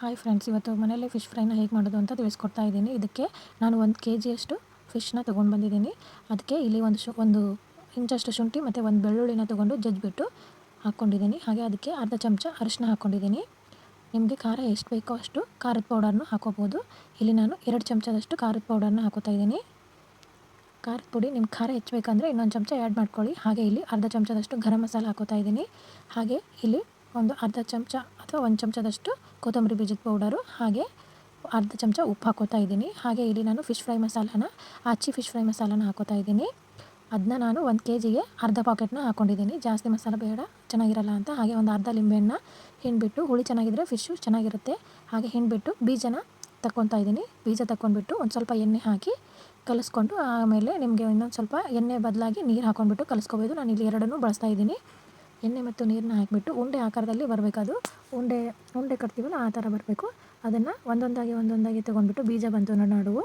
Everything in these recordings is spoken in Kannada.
ಹಾಯ್ ಫ್ರೆಂಡ್ಸ್ ಇವತ್ತು ಮನೆಯಲ್ಲೇ ಫಿಶ್ ಫ್ರೈನ ಹೇಗೆ ಮಾಡೋದು ಅಂತ ತಿಳಿಸ್ಕೊಡ್ತಾ ಇದ್ದೀನಿ. ಇದಕ್ಕೆ ನಾನು ಒಂದು ಕೆ ಜಿಯಷ್ಟು ಫಿಶ್ನ ತೊಗೊಂಡು ಬಂದಿದ್ದೀನಿ. ಅದಕ್ಕೆ ಇಲ್ಲಿ ಒಂದು ಶು ಒಂದು ಇಂಚಷ್ಟು ಶುಂಠಿ ಮತ್ತು ಒಂದು ಬೆಳ್ಳುಳ್ಳಿನ ತೊಗೊಂಡು ಜಜ್ಜಿಬಿಟ್ಟು ಹಾಕ್ಕೊಂಡಿದ್ದೀನಿ ಹಾಗೆ ಅದಕ್ಕೆ ಅರ್ಧ ಚಮಚ ಅರಿಶಿನ ಹಾಕ್ಕೊಂಡಿದ್ದೀನಿ ನಿಮಗೆ ಖಾರ ಎಷ್ಟು ಬೇಕೋ ಅಷ್ಟು ಖಾರದ ಪೌಡರ್ನು ಹಾಕೋಬೋದು. ಇಲ್ಲಿ ನಾನು ಎರಡು ಚಮಚದಷ್ಟು ಖಾರದ ಪೌಡರ್ನ ಹಾಕೋತಾ ಇದ್ದೀನಿ. ಖಾರದ ಪುಡಿ ನಿಮ್ಗೆ ಖಾರ ಹೆಚ್ಚಬೇಕಂದ್ರೆ ಇನ್ನೊಂದು ಚಮಚ ಆ್ಯಡ್ ಮಾಡ್ಕೊಳ್ಳಿ. ಹಾಗೆ ಇಲ್ಲಿ ಅರ್ಧ ಚಮಚದಷ್ಟು ಗರಂ ಮಸಾಲ ಹಾಕೋತಾ ಇದ್ದೀನಿ. ಹಾಗೆ ಇಲ್ಲಿ ಒಂದು ಅರ್ಧ ಚಮಚ ಅಥವಾ ಒಂದು ಚಮಚದಷ್ಟು ಕೊತ್ತಂಬರಿ ಬೀಜದ ಪೌಡರು, ಹಾಗೆ ಅರ್ಧ ಚಮಚ ಉಪ್ಪು ಹಾಕೋತಾ ಇದ್ದೀನಿ. ಹಾಗೆ ಇಲ್ಲಿ ನಾನು ಫಿಶ್ ಫ್ರೈ ಮಸಾಲಾನ, ಆಚಿ ಫಿಶ್ ಫ್ರೈ ಮಸಾಲಾನ ಹಾಕೋತಾ ಇದ್ದೀನಿ. ಅದನ್ನ ನಾನು ಒಂದು ಕೆ ಜಿಗೆ ಅರ್ಧ ಪಾಕೆಟ್ನ ಹಾಕ್ಕೊಂಡಿದ್ದೀನಿ ಜಾಸ್ತಿ ಮಸಾಲ ಬೇಡ, ಚೆನ್ನಾಗಿರಲ್ಲ ಅಂತ. ಹಾಗೆ ಒಂದು ಅರ್ಧ ಲಿಂಬೆಹಣ್ಣ ಹಿಂಡ್ಬಿಟ್ಟು, ಹುಳಿ ಚೆನ್ನಾಗಿದ್ದರೆ ಫಿಶ್ಶು ಚೆನ್ನಾಗಿರುತ್ತೆ. ಹಾಗೆ ಹಿಂಡ್ಬಿಟ್ಟು ಬೀಜನ ತಗೊತಾ ಇದ್ದೀನಿ. ಬೀಜ ತಗೊಂಡ್ಬಿಟ್ಟು ಒಂದು ಸ್ವಲ್ಪ ಎಣ್ಣೆ ಹಾಕಿ ಕಲಿಸ್ಕೊಂಡು, ಆಮೇಲೆ ನಿಮಗೆ ಇನ್ನೊಂದು ಸ್ವಲ್ಪ ಎಣ್ಣೆ ಬದಲಾಗಿ ನೀರು ಹಾಕ್ಕೊಂಡ್ಬಿಟ್ಟು ಕಲಿಸ್ಕೋಬೋದು. ನಾನು ಇಲ್ಲಿ ಎರಡನ್ನೂ ಬಳಸ್ತಾ ಇದ್ದೀನಿ. ಎಣ್ಣೆ ಮತ್ತು ನೀರನ್ನ ಹಾಕಿಬಿಟ್ಟು ಉಂಡೆ ಆಕಾರದಲ್ಲಿ ಬರಬೇಕು ಅದು ಉಂಡೆ ಉಂಡೆ ಕಟ್ತೀವಲ್ಲ, ಆ ಥರ ಬರಬೇಕು. ಅದನ್ನು ಒಂದೊಂದಾಗಿ ಒಂದೊಂದಾಗಿ ತೊಗೊಂಡ್ಬಿಟ್ಟು ಬೀಜ ಬಂತು ನಡುವು.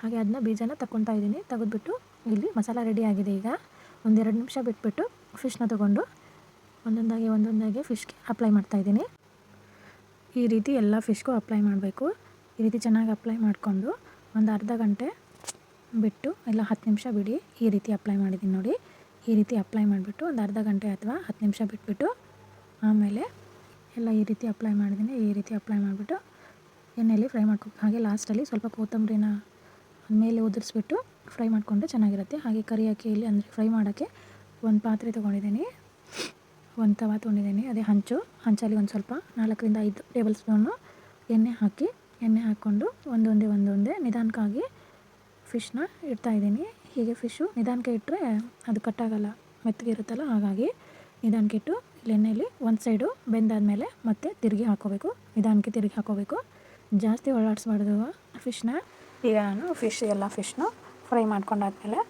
ಹಾಗೆ ಅದನ್ನ ಬೀಜನ ತಗೊತಾ ಇದ್ದೀನಿ. ತೆಗೆದ್ಬಿಟ್ಟು ಇಲ್ಲಿ ಮಸಾಲ ರೆಡಿ ಆಗಿದೆ ಈಗ. ಒಂದೆರಡು ನಿಮಿಷ ಬಿಟ್ಬಿಟ್ಟು ಫಿಶ್ನ ತೊಗೊಂಡು ಒಂದೊಂದಾಗಿ ಒಂದೊಂದಾಗಿ ಫಿಶ್ಗೆ ಅಪ್ಲೈ ಮಾಡ್ತಾಯಿದ್ದೀನಿ ಈ ರೀತಿ ಎಲ್ಲ ಫಿಶ್ಗೂ ಅಪ್ಲೈ ಮಾಡಬೇಕು. ಈ ರೀತಿ ಚೆನ್ನಾಗಿ ಅಪ್ಲೈ ಮಾಡಿಕೊಂಡು ಒಂದು ಅರ್ಧ ಗಂಟೆ ಬಿಟ್ಟು ಎಲ್ಲ ಹತ್ತು ನಿಮಿಷ ಬಿಡಿ. ಈ ರೀತಿ ಅಪ್ಲೈ ಮಾಡಿದ್ದೀನಿ ನೋಡಿ. ಈ ರೀತಿ ಅಪ್ಲೈ ಮಾಡಿಬಿಟ್ಟು ಒಂದು ಅರ್ಧ ಗಂಟೆ ಅಥವಾ ಹತ್ತು ನಿಮಿಷ ಬಿಟ್ಬಿಟ್ಟು ಆಮೇಲೆ ಎಲ್ಲ ಈ ರೀತಿ ಅಪ್ಲೈ ಮಾಡಿದ್ದೀನಿ ಈ ರೀತಿ ಅಪ್ಲೈ ಮಾಡಿಬಿಟ್ಟು ಎಣ್ಣೆಯಲ್ಲಿ ಫ್ರೈ ಮಾಡ್ಕೊ ಹಾಗೆ ಲಾಸ್ಟಲ್ಲಿ ಸ್ವಲ್ಪ ಕೊತ್ತಂಬರಿನ ಮೇಲೆ ಉದುರಿಸ್ಬಿಟ್ಟು ಫ್ರೈ ಮಾಡಿಕೊಂಡ್ರೆ ಚೆನ್ನಾಗಿರುತ್ತೆ. ಹಾಗೆ ಕರಿ ಇಲ್ಲಿ ಅಂದರೆ ಫ್ರೈ ಮಾಡೋಕ್ಕೆ ಒಂದು ಪಾತ್ರೆ ತೊಗೊಂಡಿದ್ದೀನಿ ಒಂದು ತವ ತೊಗೊಂಡಿದ್ದೀನಿ ಅದೇ ಹಂಚು. ಹಂಚಲ್ಲಿ ಒಂದು ಸ್ವಲ್ಪ ನಾಲ್ಕರಿಂದ ಐದು ಟೇಬಲ್ ಸ್ಪೂನು ಎಣ್ಣೆ ಹಾಕಿ, ಎಣ್ಣೆ ಹಾಕ್ಕೊಂಡು ಒಂದೊಂದೇ ಒಂದೊಂದೇ ನಿಧಾನಕ್ಕಾಗಿ ಫಿಶ್ನ ಇಡ್ತಾ ಇದ್ದೀನಿ. ಹೀಗೆ ಫಿಶ್ಶು ನಿಧಾನಕ್ಕೆ ಇಟ್ಟರೆ ಅದು ಕಟ್ಟಾಗಲ್ಲ, ಮೆತ್ತಗೆ ಇರುತ್ತಲ್ಲ, ಹಾಗಾಗಿ ನಿಧಾನಕ್ಕೆ ಇಟ್ಟು ಎಣ್ಣೆಯಲ್ಲಿ ಒಂದು ಸೈಡು ಬೆಂದಾದಮೇಲೆ ಮತ್ತೆ ತಿರುಗಿ ಹಾಕೋಬೇಕು ನಿಧಾನಕ್ಕೆ ತಿರುಗಿ ಹಾಕೋಬೇಕು ಜಾಸ್ತಿ ಒಳ್ಳಾಡಿಸ್ಬಾರ್ದು ಫಿಶ್ನ. ಈಗ ನಾನು ಫಿಶ್ ಎಲ್ಲ ಫಿಶ್ನ ಫ್ರೈ ಮಾಡ್ಕೊಂಡಾದ್ಮೇಲೆ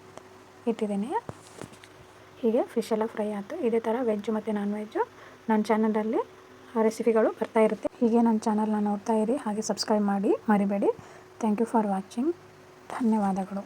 ಇಟ್ಟಿದ್ದೀನಿ. ಹೀಗೆ ಫಿಶ್ ಎಲ್ಲ ಫ್ರೈ ಆಯಿತು. ಇದೇ ಥರ ವೆಜ್ ಮತ್ತು ನಾನ್ ವೆಜ್ಜು ನನ್ನ ಚಾನಲಲ್ಲಿ ರೆಸಿಪಿಗಳು ಬರ್ತಾ ಇರುತ್ತೆ. ಹೀಗೆ ನನ್ನ ಚಾನಲ್ನ ನೋಡ್ತಾ ಇರಿ. ಹಾಗೆ ಸಬ್ಸ್ಕ್ರೈಬ್ ಮಾಡಿ, ಮರಿಬೇಡಿ. Thank you for watching धन्यवादಗಳು